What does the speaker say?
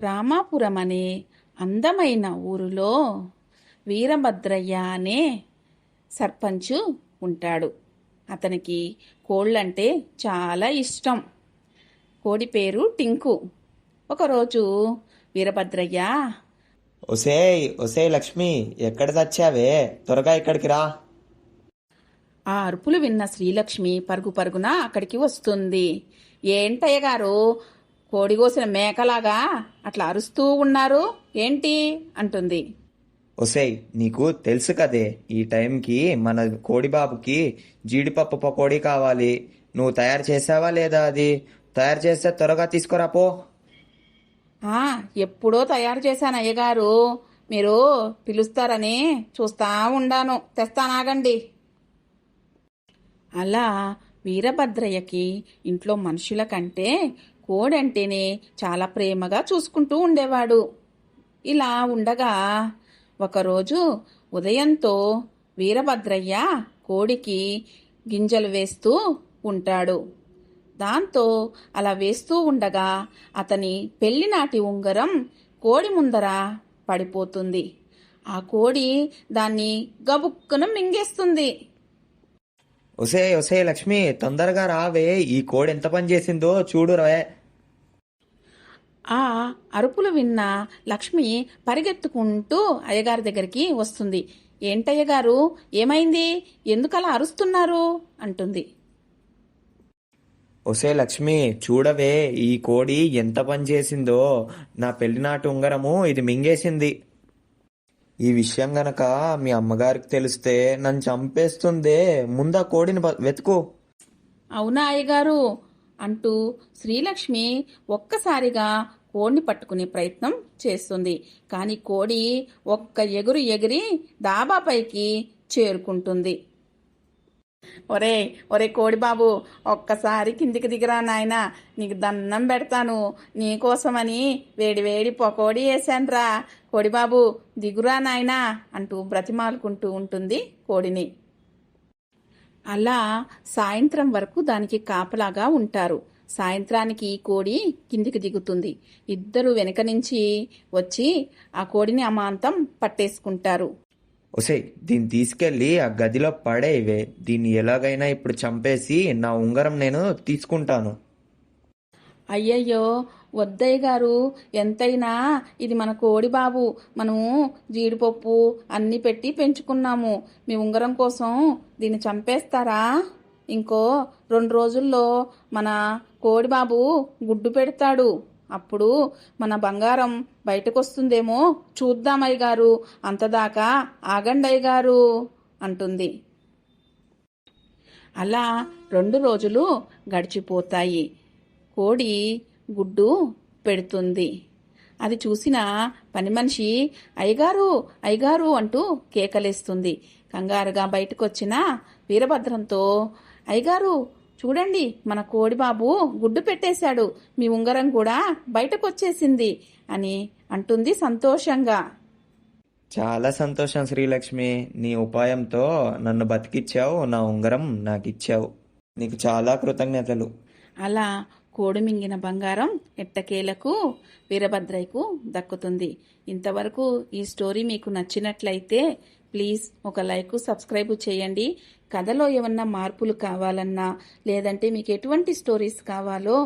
రామాపురం అనే అందమైన ఊరిలో వీరభద్రయ్య అనే సర్పంచు ఉంటాడు. అతనికి కోళ్ళంటే చాలా ఇష్టం. కోడి పేరు టింకు. ఒకరోజు వీరభద్రయ్య ఒసేయ్ ఒసేయ్ లక్ష్మి ఎక్కడ తెచ్చావే త్వరగా ఇక్కడికి రా. ఆ అరుపులు విన్న శ్రీలక్ష్మి పరుగు పరుగున అక్కడికి వస్తుంది. ఏంటయ్య గారు కోడిగోసిన మేకలాగా అట్లా అరుస్తూ ఉన్నారు. ఏంటి? అంటుంది. ఒసేయ్ నీకు తెలుసు కదే ఈ టైంకి మన కోడిబాబుకి జీడిపప్పు పకోడీ కావాలి. నువ్వు తయారు చేసావా లేదా అది? తయారు చేస్తే త్వరగా తీసుకురా పో. ఎప్పుడో తయారు చేశాను అయ్యగారు. మీరు పిలుస్తారని చూస్తా ఉండాను. తెస్తానాగండి అలా వీరభద్రయ్యకి ఇంట్లో మనుషుల కంటే కోడంటేనే చాలా ప్రేమగా చూసుకుంటూ ఉండేవాడు. ఇలా ఉండగా ఒకరోజు ఉదయంతో వీరభద్రయ్య కోడికి గింజలు వేస్తూ ఉంటాడు. దాంతో అలా వేస్తూ ఉండగా అతని పెళ్ళినాటి ఉంగరం కోడి ముందర పడిపోతుంది. ఆ కోడి దాన్ని గబుక్కున మింగేస్తుంది. ఒసే ఒసే లక్ష్మి తొందరగా రావే ఈ కోడి ఎంత పని చేసిందో చూడు రే ఆ అరుపులు విన్న లక్ష్మి పరిగెత్తుకుంటూ అయ్యగారి దగ్గరికి వస్తుంది. ఏంటయ్యగారు? ఏమైంది? ఎందుకలా అరుస్తున్నారు? అంటుంది. ఒసే లక్ష్మి చూడవే ఈ కోడి ఎంత పని చేసిందో. నా పెళ్ళినాటి ఉంగరము ఇది మింగేసింది. ఈ విషయం గనక మీ అమ్మగారికి తెలిస్తే నన్ను చంపేస్తుందే. ముందా కోడిని వెతుకు. అవునా అయ్యగారు? అంటూ శ్రీలక్ష్మి ఒక్కసారిగా కోడిని పట్టుకునే ప్రయత్నం చేస్తుంది. కానీ కోడి ఒక్క ఎగురు ఎగిరి దాబాపైకి చేరుకుంటుంది. ఒరే ఒరే కోడి బాబు ఒక్కసారి కిందికి దిగిరా నాయనా నీకు దండం పెడతాను. నీకోసమని వేడివేడి వేడి పకోడీ వేశానురా. కోడి బాబు దిగురా నాయనా అంటూ బ్రతిమాలుకుంటూ ఉంటుంది కోడిని. అలా సాయంత్రం వరకు దానికి కాపలాగా ఉంటారు. సాయంత్రానికి కోడి కిందికి దిగుతుంది. ఇద్దరు వెనక నుంచి వచ్చి ఆ కోడిని అమాంతం పట్టేసుకుంటారు. ఒసే దీన్ని తీసుకెళ్ళి ఆ గదిలో పడేవే. దీన్ని ఎలాగైనా ఇప్పుడు చంపేసి నా ఉంగరం నేను తీసుకుంటాను. అయ్యయ్యో వద్దయ్య గారు ఎంతైనా ఇది మన కోడి బాబు. మనము జీడిపప్పు అన్ని పెట్టి పెంచుకున్నాము. మీ ఉంగరం కోసం దీన్ని చంపేస్తారా? ఇంకో రెండు రోజుల్లో మన కోడి బాబు గుడ్డు పెడతాడు. అప్పుడు మన బంగారం బయటకొస్తుందేమో? చూద్దాం గారు అంతదాకా ఆగండి గారు అంటుంది. అలా రెండు రోజులు గడిచిపోతాయి. కోడి గుడ్డు పెడుతుంది. అది చూసిన పని మనిషి అయ్యగారు అయ్యగారు అంటూ కేకలేస్తుంది. కంగారుగా బయటకొచ్చిన వీరభద్రంతో అయ్యగారు చూడండి మన కోడి బాబు గుడ్డు పెట్టేశాడు. మీ ఉంగరం కూడా బయటకొచ్చేసింది అని అంటుంది సంతోషంగా. చాలా సంతోషం శ్రీలక్ష్మి. నీ ఉపాయంతో నన్ను బతికిచ్చావు నా ఉంగరం నాకు ఇచ్చావు నీకు చాలా కృతజ్ఞతలు. అలా కోడి మింగిన బంగారం ఎట్టకేలకు వీరభద్రయ్యకు దక్కుతుంది. ఇంతవరకు ఈ స్టోరీ మీకు నచ్చినట్లయితే ప్లీజ్ ఒక లైక్ సబ్స్క్రైబ్ చేయండి. కథలో ఏమన్నా మార్పులు కావాలన్నా లేదంటే మీకు ఎటువంటి స్టోరీస్ కావాలో